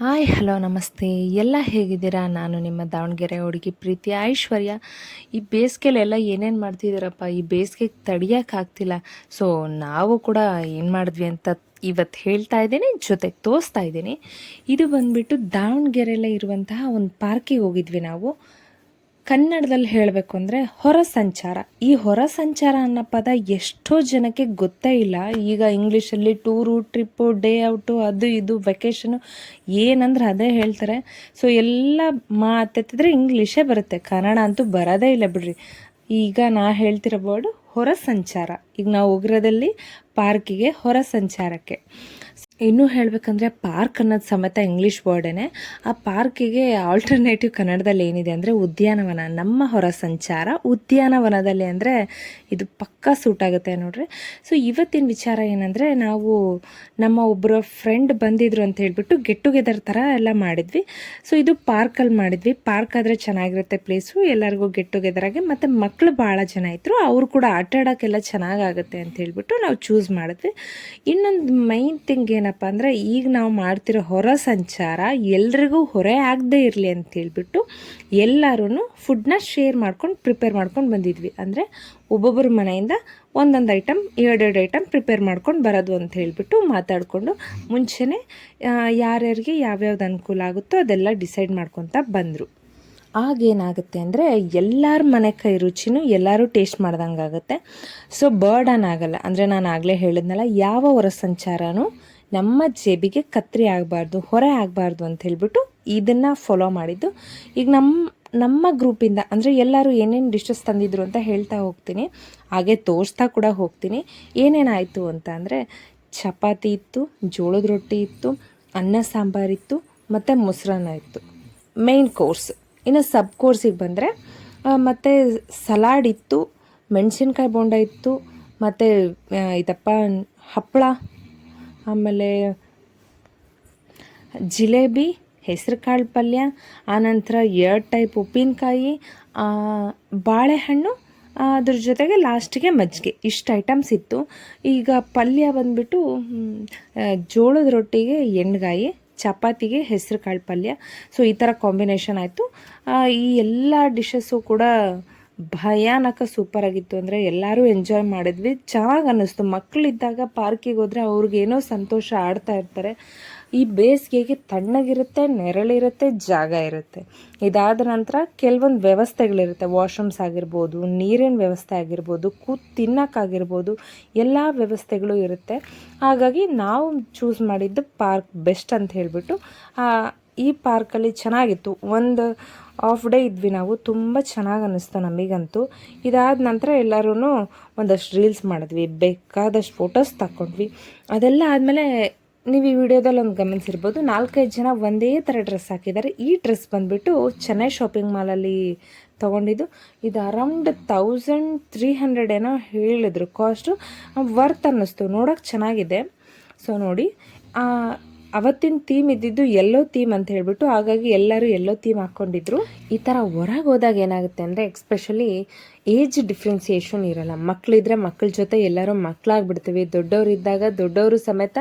Hi, hello, ನಮಸ್ತೆ. ಎಲ್ಲ ಹೇಗಿದ್ದೀರಾ? ನಾನು ನಿಮ್ಮ ದಾವಣಗೆರೆ ಹುಡುಗಿ ಪ್ರೀತಿ. ಐಶ್ವರ್ಯ, ಈ ಬೇಸಿಗೆಲೆಲ್ಲ ಏನೇನು ಮಾಡ್ತಿದ್ದೀರಪ್ಪ? ಈ ಬೇಸಿಗೆಗೆ ತಡಿಯೋಕ್ಕಾಗ್ತಿಲ್ಲ ಸೊ ನಾವು ಕೂಡ ಏನು ಮಾಡಿದ್ವಿ ಅಂತ ಇವತ್ತು ಹೇಳ್ತಾ ಇದ್ದೀನಿ, ಜೊತೆಗೆ ತೋರಿಸ್ತಾ ಇದ್ದೀನಿ. ಇದು ಬಂದುಬಿಟ್ಟು ದಾವಣಗೆರೆಯಲ್ಲೇ ಇರುವಂತಹ ಒಂದು ಪಾರ್ಕಿಗೆ ಹೋಗಿದ್ವಿ ನಾವು. ಕನ್ನಡದಲ್ಲಿ ಹೇಳಬೇಕು ಅಂದರೆ ಹೊರ ಸಂಚಾರ. ಈ ಹೊರ ಸಂಚಾರ ಅನ್ನೋ ಪದ ಎಷ್ಟೋ ಜನಕ್ಕೆ ಗೊತ್ತೇ ಇಲ್ಲ. ಈಗ ಇಂಗ್ಲೀಷಲ್ಲಿ ಟೂರು ಟ್ರಿಪ್ಪು ಡೇ ಔಟು ಅದು ಇದು ವೆಕೇಷನು ಏನಂದ್ರೆ ಅದೇ ಹೇಳ್ತಾರೆ. ಸೊ ಎಲ್ಲ ಮಾತೆತ್ತಿದ್ರೆ ಇಂಗ್ಲೀಷೇ ಬರುತ್ತೆ. ಕನ್ನಡ ಅಂತೂ ಬರೋದೇ ಇಲ್ಲ ಬಿಡ್ರಿ. ಈಗ ನಾ ಹೇಳ್ತಿರೋ ಬೋರ್ಡು ಹೊರ ಸಂಚಾರ. ಈಗ ನಾವು ಉಗ್ರದಲ್ಲಿ ಪಾರ್ಕಿಗೆ ಹೊರ ಸಂಚಾರಕ್ಕೆ. ಇನ್ನೂ ಹೇಳಬೇಕಂದ್ರೆ ಪಾರ್ಕ್ ಅನ್ನೋದು ಸಮೇತ ಇಂಗ್ಲೀಷ್ ವರ್ಡೇ ಆ ಪಾರ್ಕಿಗೆ ಆಲ್ಟರ್ನೇಟಿವ್ ಕನ್ನಡದಲ್ಲಿ ಏನಿದೆ ಅಂದರೆ ಉದ್ಯಾನವನ, ನಮ್ಮ ಹೊರ ಸಂಚಾರ, ಉದ್ಯಾನವನದಲ್ಲಿ ಅಂದರೆ ಇದು ಪಕ್ಕಾ ಸೂಟ್ ಆಗುತ್ತೆ ನೋಡ್ರಿ. ಸೊ ಇವತ್ತಿನ ವಿಚಾರ ಏನಂದರೆ ನಾವು ನಮ್ಮ ಒಬ್ಬರ ಫ್ರೆಂಡ್ ಬಂದಿದ್ರು ಅಂತ ಹೇಳಿಬಿಟ್ಟು ಗೆಟ್ ಟುಗೆದರ್ ಥರ ಎಲ್ಲ ಮಾಡಿದ್ವಿ. ಸೊ ಇದು ಪಾರ್ಕಲ್ಲಿ ಮಾಡಿದ್ವಿ. ಪಾರ್ಕ್ ಆದರೆ ಚೆನ್ನಾಗಿರುತ್ತೆ ಪ್ಲೇಸು ಎಲ್ಲರಿಗೂ ಗೆಟ್ ಟುಗೆದರ್ ಆಗಿ ಮತ್ತು ಮಕ್ಕಳು ಭಾಳ ಜನ ಇದ್ದರು ಅವರು ಕೂಡ ಆಟ ಆಡೋಕ್ಕೆಲ್ಲ ಚೆನ್ನಾಗಾಗುತ್ತೆ ಅಂತ ಹೇಳ್ಬಿಟ್ಟು ನಾವು ಚೂಸ್ ಮಾಡಿದ್ವಿ. ಇನ್ನೊಂದು ಮೈನ್ ಥಿಂಗ್ ಏನಪ್ಪ ಅಂದರೆ ಈಗ ನಾವು ಮಾಡ್ತಿರೋ ಹೊರ ಸಂಚಾರ ಎಲ್ರಿಗೂ ಹೊರೆ ಆಗದೆ ಇರಲಿ ಅಂತ ಹೇಳ್ಬಿಟ್ಟು ಎಲ್ಲರೂ ಫುಡ್ನ ಶೇರ್ ಮಾಡ್ಕೊಂಡು ಪ್ರಿಪೇರ್ ಮಾಡ್ಕೊಂಡು ಬಂದಿದ್ವಿ. ಅಂದರೆ ಒಬ್ಬೊಬ್ಬರ ಮನೆಯಿಂದ ಒಂದೊಂದು ಐಟಮ್ ಎರಡೆರಡು ಐಟಮ್ ಪ್ರಿಪೇರ್ ಮಾಡ್ಕೊಂಡು ಬರೋದು ಅಂತ ಹೇಳಿಬಿಟ್ಟು ಮಾತಾಡಿಕೊಂಡು ಮುಂಚೆನೇ ಯಾರ್ಯಾರಿಗೆ ಯಾವ್ಯಾವ್ದು ಅನುಕೂಲ ಆಗುತ್ತೋ ಅದೆಲ್ಲ ಡಿಸೈಡ್ ಮಾಡ್ಕೊತ ಬಂದರು. ಆಗೇನಾಗುತ್ತೆ ಅಂದರೆ ಎಲ್ಲರ ಮನೆ ಕೈ ರುಚಿನೂ ಎಲ್ಲರೂ ಟೇಸ್ಟ್ ಮಾಡ್ದಂಗೆ ಆಗುತ್ತೆ ಸೊ ಬರ್ಡನ್ ಆಗಲ್ಲ. ಅಂದರೆ ನಾನು ಆಗಲೇ ಹೇಳಿದ್ನಲ್ಲ, ಯಾವ ಹೊರ ಸಂಚಾರನೂ ನಮ್ಮ ಜೇಬಿಗೆ ಕತ್ರಿ ಆಗಬಾರ್ದು, ಹೊರೆ ಆಗಬಾರ್ದು ಅಂತ ಹೇಳ್ಬಿಟ್ಟು ಇದನ್ನು ಫಾಲೋ ಮಾಡಿದ್ದು. ಈಗ ನಮ್ಮ ನಮ್ಮ ಗ್ರೂಪಿಂದ ಅಂದರೆ ಎಲ್ಲರೂ ಏನೇನು ಡಿಶಸ್ ತಂದಿದ್ರು ಅಂತ ಹೇಳ್ತಾ ಹೋಗ್ತೀನಿ. ಹಾಗೆ ತೋರಿಸ್ತಾ ಕೂಡ ಹೋಗ್ತೀನಿ. ಏನೇನಾಯಿತು ಅಂತ ಅಂದರೆ ಚಪಾತಿ ಇತ್ತು, ಜೋಳದ ರೊಟ್ಟಿ ಇತ್ತು, ಅನ್ನ ಸಾಂಬಾರಿತ್ತು ಮತ್ತು ಮೊಸರನ್ನ ಇತ್ತು. ಮೇಯ್ನ್ ಕೋರ್ಸ್ ಇನ್ನು ಸಬ್ ಕೋರ್ಸಿಗೆ ಬಂದರೆ ಮತ್ತು ಸಲಾಡ್ ಇತ್ತು, ಮೆಣಸಿನ್ಕಾಯಿ ಬೋಂಡ ಇತ್ತು, ಮತ್ತು ಇದಪ್ಪ ಹಪ್ಪಳ ಆಮೇಲೆ ಜಿಲೇಬಿ, ಹೆಸರುಕಾಳು ಪಲ್ಯ ಆನಂತರ ಎರಡು ಟೈಪ್ ಉಪ್ಪಿನಕಾಯಿ ಬಾಳೆಹಣ್ಣು ಅದ್ರ ಜೊತೆಗೆ ಲಾಸ್ಟಿಗೆ ಮಜ್ಜಿಗೆ. ಇಷ್ಟು ಐಟಮ್ಸ್ ಇತ್ತು. ಈಗ ಪಲ್ಯ ಬಂದುಬಿಟ್ಟು ಜೋಳದ ರೊಟ್ಟಿಗೆ ಎಣ್ಗಾಯಿ, ಚಪಾತಿಗೆ ಹೆಸ್ರು ಕಾಳು ಪಲ್ಯ. ಸೊ ಈ ಥರ ಕಾಂಬಿನೇಷನ್ ಆಯಿತು. ಈ ಎಲ್ಲ ಡಿಶಸ್ಸು ಕೂಡ ಭಯಾನಕ ಸೂಪರ್ ಆಗಿತ್ತು ಅಂದರೆ ಎಲ್ಲರೂ ಎಂಜಾಯ್ ಮಾಡಿದ್ವಿ. ಚೆನ್ನಾಗಿ ಅನ್ನಿಸ್ತು. ಮಕ್ಕಳಿದ್ದಾಗ ಪಾರ್ಕಿಗೆ ಹೋದರೆ ಅವ್ರಿಗೇನೋ ಸಂತೋಷ ಆಡ್ತಾ ಇರ್ತಾರೆ. ಈ ಬೇಸಿಗೆಗೆ ತಣ್ಣಗಿರುತ್ತೆ, ನೆರಳಿರುತ್ತೆ, ಜಾಗ ಇರುತ್ತೆ. ಇದಾದ ನಂತರ ಕೆಲವೊಂದು ವ್ಯವಸ್ಥೆಗಳಿರುತ್ತೆ. ವಾಶ್ರೂಮ್ಸ್ ಆಗಿರ್ಬೋದು, ನೀರಿನ ವ್ಯವಸ್ಥೆ ಆಗಿರ್ಬೋದು, ಕೂತ್ ತಿನ್ನೋಕ್ಕಾಗಿರ್ಬೋದು, ಎಲ್ಲ ವ್ಯವಸ್ಥೆಗಳು ಇರುತ್ತೆ. ಹಾಗಾಗಿ ನಾವು ಚೂಸ್ ಮಾಡಿದ್ದು ಪಾರ್ಕ್ ಬೆಸ್ಟ್ ಅಂತ ಹೇಳಿಬಿಟ್ಟು ಈ ಪಾರ್ಕಲ್ಲಿ ಚೆನ್ನಾಗಿತ್ತು. ಒಂದು ಆಫ್ ಡೇ ಇದ್ವಿ ನಾವು. ತುಂಬ ಚೆನ್ನಾಗಿ ಅನ್ನಿಸ್ತು ನಮಗಂತೂ. ಇದಾದ ನಂತರ ಎಲ್ಲರೂ ಒಂದಷ್ಟು ರೀಲ್ಸ್ ಮಾಡಿದ್ವಿ. ಬೇಕಾದಷ್ಟು ಫೋಟೋಸ್ ತಗೊಂಡ್ವಿ ಅದೆಲ್ಲ ಆದಮೇಲೆ ನೀವು ಈ ವಿಡಿಯೋದಲ್ಲಿ ಒಂದು ಗಮನಿಸಿರ್ಬೋದು. ನಾಲ್ಕೈದು ಜನ ಒಂದೇ ಥರ ಡ್ರೆಸ್ ಹಾಕಿದ್ದಾರೆ ಈ ಡ್ರೆಸ್ ಬಂದುಬಿಟ್ಟು ಚೆನ್ನೈ ಶಾಪಿಂಗ್ ಮಾಲಲ್ಲಿ ತೊಗೊಂಡಿದ್ದು. ಇದು ಅರೌಂಡ್ ತೌಸಂಡ್ ತ್ರೀ ಹಂಡ್ರೆಡ್ ಏನೋ ಹೇಳಿದ್ರು. ಕಾಸ್ಟು ವರ್ತ್ ಅನ್ನಿಸ್ತು. ನೋಡೋಕೆ ಚೆನ್ನಾಗಿದೆ. ಸೊ ನೋಡಿ ಅವತ್ತಿನ ಥೀಮ್ ಇದ್ದಿದ್ದು ಎಲ್ಲೋ ಥೀಮ್ ಅಂತ ಹೇಳ್ಬಿಟ್ಟು ಹಾಗಾಗಿ ಎಲ್ಲರೂ ಎಲ್ಲೋ ಥೀಮ್ ಹಾಕ್ಕೊಂಡಿದ್ರು. ಈ ಥರ ಹೊರಗೆ ಹೋದಾಗ ಏನಾಗುತ್ತೆ ಅಂದರೆ ಎಕ್ಸ್ಪೆಷಲಿ ಏಜ್ ಡಿಫ್ರೆನ್ಸಿಯೇಷನ್ ಇರಲ್ಲ. ಮಕ್ಕಳಿದ್ರೆ ಮಕ್ಕಳ ಜೊತೆ ಎಲ್ಲರೂ ಮಕ್ಕಳಾಗ್ಬಿಡ್ತೀವಿ ದೊಡ್ಡವರು ಇದ್ದಾಗ ದೊಡ್ಡವರು ಸಮೇತ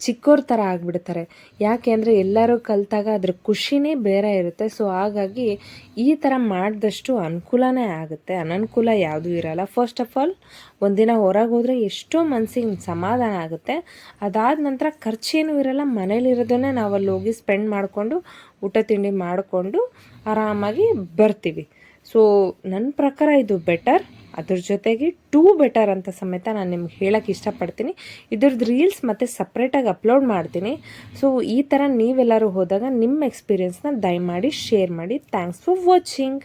ಚಿಕ್ಕೋರ್ ಥರ ಆಗಿಬಿಡ್ತಾರೆ. ಯಾಕೆ ಅಂದರೆ ಎಲ್ಲರೂ ಕಲಿತಾಗ ಅದ್ರ ಖುಷಿನೇ ಬೇರೆ ಇರುತ್ತೆ. ಸೊ ಹಾಗಾಗಿ ಈ ಥರ ಮಾಡಿದಷ್ಟು ಅನುಕೂಲನೇ ಆಗುತ್ತೆ. ಅನನುಕೂಲ ಯಾವುದೂ ಇರಲ್ಲ. ಫಸ್ಟ್ ಆಫ್ ಆಲ್ ಒಂದಿನ ಹೊರಗೆ ಹೋದರೆ ಎಷ್ಟೋ ಮನಸ್ಸಿಗೆ ಸಮಾಧಾನ ಆಗುತ್ತೆ. ಅದಾದ ನಂತರ ಖರ್ಚೇನೂ ಇರಲ್ಲ. ಮನೇಲಿರೋದನ್ನೇ ನಾವು ಅಲ್ಲಿ ಹೋಗಿ ಸ್ಪೆಂಡ್ ಮಾಡಿಕೊಂಡು ಊಟ ತಿಂಡಿ ಮಾಡಿಕೊಂಡು ಆರಾಮಾಗಿ ಬರ್ತೀವಿ. ಸೊ ನನ್ನ ಪ್ರಕಾರ ಇದು ಬೆಟರ್ ಅದ್ರ ಜೊತೆಗೆ ಟೂ ಬೆಟರ್ ಅಂತ ಸಮೇತ ನಾನು ನಿಮ್ಗೆ ಹೇಳೋಕ್ಕೆ ಇಷ್ಟಪಡ್ತೀನಿ. ಇದ್ರದ್ದು ರೀಲ್ಸ್ ಮತ್ತು ಸಪ್ರೇಟಾಗಿ ಅಪ್ಲೋಡ್ ಮಾಡ್ತೀನಿ. ಸೊ ಈ ಥರ ನೀವೆಲ್ಲರೂ ಹೋದಾಗ ನಿಮ್ಮ ಎಕ್ಸ್ಪೀರಿಯೆನ್ಸ್ನ ದಯಮಾಡಿ ಶೇರ್ ಮಾಡಿ. Thanks for watching